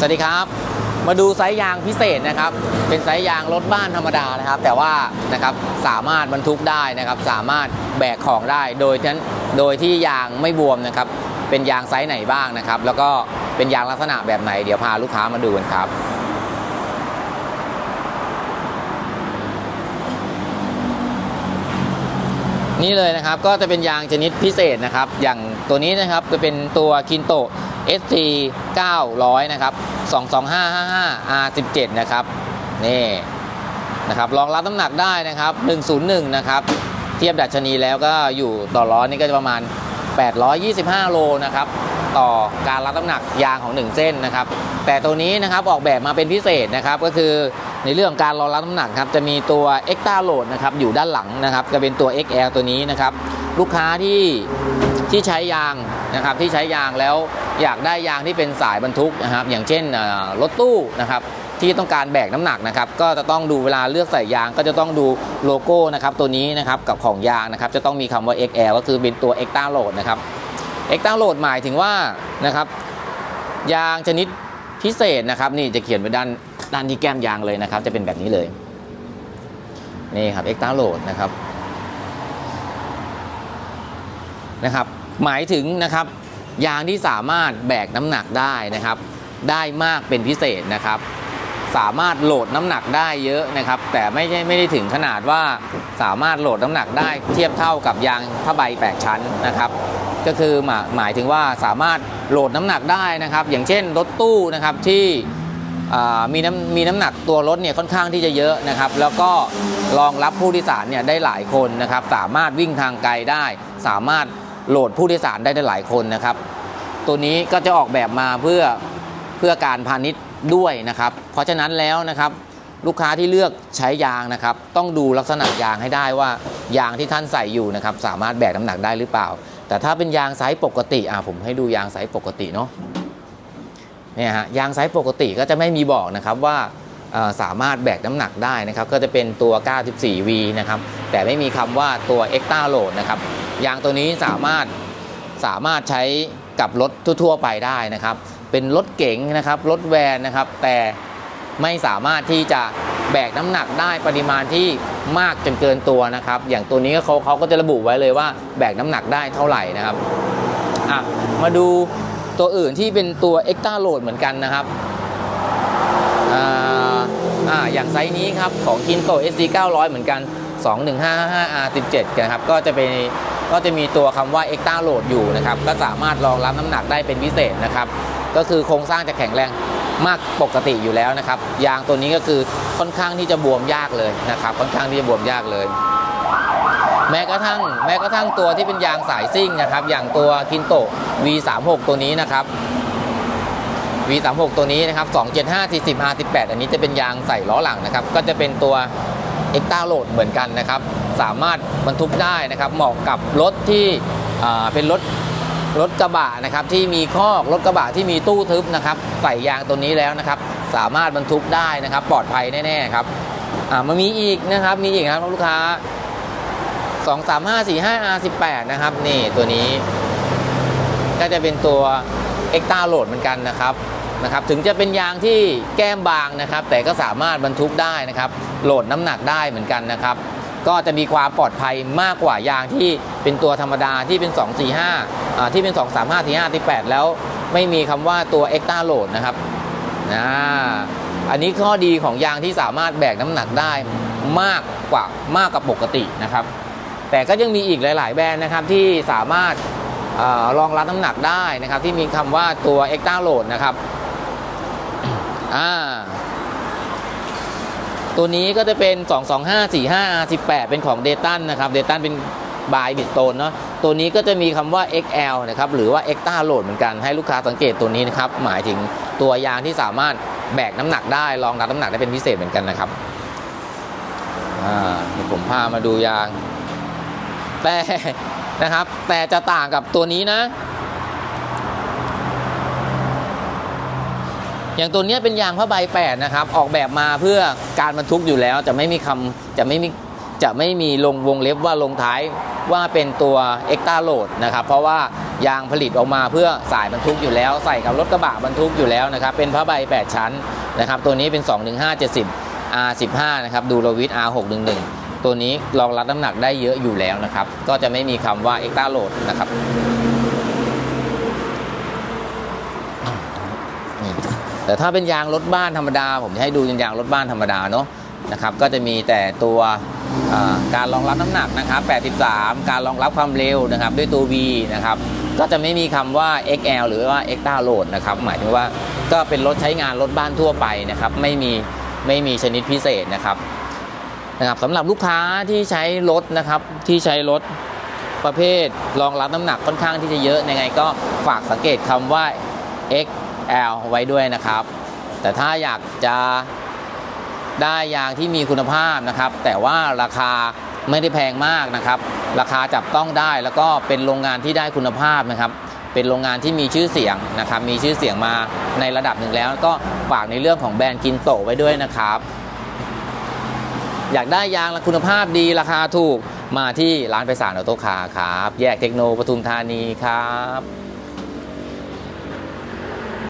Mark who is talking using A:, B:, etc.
A: สวัสดีครับ มาดูไซส์ยางพิเศษนะครับ เป็นไซส์ยางรถบ้านธรรมดานะครับ แต่ว่านะครับสามารถบรรทุกได้นะครับ สามารถแบกของได้ โดยที่โดยที่ยางไม่บวมนะครับ เป็นยางไซส์ไหนบ้างนะครับ แล้วก็เป็นยางลักษณะแบบไหน เดี๋ยวพาลูกค้ามาดูกันครับนี่เลยนะครับก็จะเป็นยางชนิดพิเศษนะครับ อย่างตัวนี้นะครับจะเป็นตัวคินโต ST 900 นะครับ 22555 R17 นะครับ นี่นะครับรองรับน้ำหนักได้นะครับ 101 นะครับ เทียบดัชนีแล้วก็อยู่ต่อล้อนี่ก็จะประมาณ 825 โลนะครับ ต่อการรับน้ำหนักยางของ 1 เส้นนะครับ แต่ตัวนี้นะครับออกแบบมาเป็นพิเศษนะครับ ก็คือในเรื่องของการรองรับน้ำหนักครับจะมีตัว Extra Load นะครับอยู่ด้านหลังนะครับ จะเป็นตัว XL ตัวนี้นะครับ ลูกค้าที่ที่ใช้ยางนะครับที่ใช้ยางแล้ว อยากได้ยางที่เป็นสายบรรทุกนะครับ อย่างเช่นรถตู้นะครับที่ต้องการแบกน้ำหนักนะครับก็จะต้องดูเวลาเลือกใส่ยางก็จะต้องดูโลโก้นะครับตัวนี้นะครับกับของยางนะครับจะต้องมีคำว่า XL ก็คือเป็นตัว Extra Load นะครับ Extra Load หมายถึงว่านะครับยางชนิดพิเศษนะครับ นี่จะเขียนไว้ด้านด้านที่แก้มยางเลยนะครับ จะเป็นแบบนี้เลยนี่ครับ Extra Load นะครับนะครับ หมายถึงนะครับ ยางที่สามารถแบกน้ำหนักได้นะครับ ได้มากเป็นพิเศษนะครับ สามารถโหลดน้ำหนักได้เยอะนะครับ แต่ไม่ใช่ไม่ได้ถึงขนาดว่าสามารถโหลดน้ำหนักได้เทียบเท่ากับยางผ้าใบแปดชั้นนะครับก็คือหมายหมายถึงว่าสามารถโหลดน้ำหนักได้นะครับ อย่างเช่นรถตู้นะครับที่มีน้ำมีน้ำหนักตัวรถเนี่ยค่อนข้างที่จะเยอะนะครับ แล้วก็รองรับผู้โดยสารเนี่ยได้หลายคนนะครับ สามารถวิ่งทางไกลได้ สามารถ โหลดผู้โดยสารได้ได้หลายคนนะครับ ตัวนี้ก็จะออกแบบมาเพื่อเพื่อการพาณิชย์ด้วยนะครับ เพราะฉะนั้นแล้วนะครับ ลูกค้าที่เลือกใช้ยางนะครับ ต้องดูลักษณะยางให้ได้ว่ายางที่ท่านใส่อยู่นะครับ สามารถแบกน้ำหนักได้หรือเปล่า แต่ถ้าเป็นยางไซส์ปกติอะผมให้ดูยางไซส์ปกติเนาะเนี่ยฮะยางไซส์ปกติก็จะไม่มีบอกนะครับว่า สามารถแบกน้ำหนักได้นะครับ ก็จะเป็นตัว 94V นะครับ แต่ไม่มีคำว่าตัว Extra Load นะครับ ยางตัวนี้สามารถสามารถใช้กับรถทั่วๆไปได้นะครับ เป็นรถเก๋งนะครับ รถแวนนะครับ แต่ไม่สามารถที่จะแบกน้ำหนักได้ปริมาณที่มากจนเกินตัวนะครับ อย่างตัวนี้เขาเขาก็จะระบุไว้เลยว่าแบกน้ำหนักได้เท่าไหร่นะครับ อะ มาดูตัวอื่นที่เป็นตัว Extra Load เหมือนกันนะครับ อ่าอย่างไซส์นี้ครับของ Kinto SD 900 เหมือนกัน 21555R17 นะครับก็จะเป็นก็จะมีตัวคำว่า Extra Load อยู่นะครับก็สามารถรองรับน้ำหนักได้เป็นพิเศษนะครับก็คือโครงสร้างจะแข็งแรงมากปกติอยู่แล้วนะครับยางตัวนี้ก็คือค่อนข้างที่จะบวมยากเลยนะครับค่อนข้างที่จะบวมยากเลย แม้กระทั่งแม้กระทั่งตัวที่เป็นยางสายซิ่งนะครับอย่างตัวคินโต V36 ตัวนี้นะครับ V36 ตัวนี้นะครับ 275 40 R18 อันนี้จะเป็นยางใส่ล้อหลังนะครับ ก็จะเป็นตัว e x t r a Load เหมือนกันนะครับ สามารถบรรทุกได้นะครับ เหมาะกับรถที่เป็นรถรถกระบะนะครับที่มีคอกรถกระบะที่มีตู้ทึบนะครับใส่ยางตัวนี้แล้วนะครับ สามารถบรรทุกได้นะครับ ปลอดภัยแน่ๆครับอ่ามันมีอีกนะครับ มีอีกครับลูกค้า 2 3 5 4 5 R18 นะครับ นี่ตัวนี้ ก็จะเป็นตัว e x t r a Load เหมือนกันนะครับ นะครับถึงจะเป็นยางที่แก้มบางนะครับ แต่ก็สามารถบรรทุกได้นะครับ โหลดน้ำหนักได้เหมือนกันนะครับ ก็จะมีความปลอดภัยมากกว่ายางที่เป็นตัวธรรมดาที่เป็น 2 4 5อ่าที่เป็น 2 3 5 4 5 18 แล้วไม่มีคำว่าตัว e x t r a Load นะครับนะอันนี้ข้อดีของยางที่สามารถแบกน้ำหนักได้มากกว่ามากกว่าปกตินะครับ แต่ก็ยังมีอีกหลาย ๆ แบรนด์นะครับที่สามารถเออรองรับน้ำหนักได้นะครับ ที่มีคำว่าตัว Extra Load นะครับ อ่า ตัวนี้ก็จะเป็น 22545 R18 เป็นของ d ดตันนะครับเดตันเป็นบายบิดโตนเนาะตัวนี้ก็จะมีคำว่า XL นะครับหรือว่า Extra Load เหมือนกันให้ลูกค้าสังเกตตัวนี้นะครับหมายถึงตัวยางที่สามารถแบกน้ำหนักได้รองรับน้ำหนักได้เป็นพิเศษเหมือนกันนะครับอ่าผมพามาดูยางแต่นะครับ แต่จะต่างกับตัวนี้นะ อย่างตัวนี้เป็นยางผ้าใบแปดนะครับออกแบบมาเพื่อการบรรทุกอยู่แล้วจะไม่มีคำจะไม่มีจะไม่มีลงวงเล็บว่าลงท้ายว่าเป็นตัว Extra Load นะครับเพราะว่ายางผลิตออกมาเพื่อสายบรรทุกอยู่แล้ว ใส่กับรถกระบะบรรทุกอยู่แล้วนะครับเป็นผ้าใบ 8 ชั้นนะครับตัวนี้เป็น 21570 R15 นะครับดูโรวิท R611 ตัวนี้รองรับน้ำหนักได้เยอะอยู่แล้วนะครับก็จะไม่มีคำว่า extra load นะครับ แต่ถ้าเป็นยางรถบ้านธรรมดา ผมจะให้ดูเป็นยางรถบ้านธรรมดาเนาะนะครับก็จะมีแต่ตัวการรองรับน้ำหนักนะครับ 83 การรองรับความเร็วนะครับด้วยตัว V นะครับก็จะไม่มีคำว่า XL หรือว่า Extra Load นะครับหมายถึงว่าก็เป็นรถใช้งานรถบ้านทั่วไปนะครับไม่มีไม่มีชนิดพิเศษนะครับนะครับสำหรับลูกค้าที่ใช้รถนะครับที่ใช้รถประเภทรองรับน้ำหนักค่อนข้างที่จะเยอะยังไงก็ฝากสังเกตคำว่า X XL ไว้ด้วยนะครับ แต่ถ้าอยากจะได้ยางที่มีคุณภาพนะครับ แต่ว่าราคาไม่ได้แพงมากนะครับ ราคาจับต้องได้แล้วก็เป็นโรงงานที่ได้คุณภาพนะครับ เป็นโรงงานที่มีชื่อเสียงนะครับ มีชื่อเสียงมาในระดับหนึ่งแล้ว ก็ฝากในเรื่องของแบรนด์กินโตไว้ด้วยนะครับ อยากได้ยางคุณภาพดีราคาถูกมาที่ร้านไปสารออโต้คาร์ครับ แยกเทคโนปทุมธานีครับ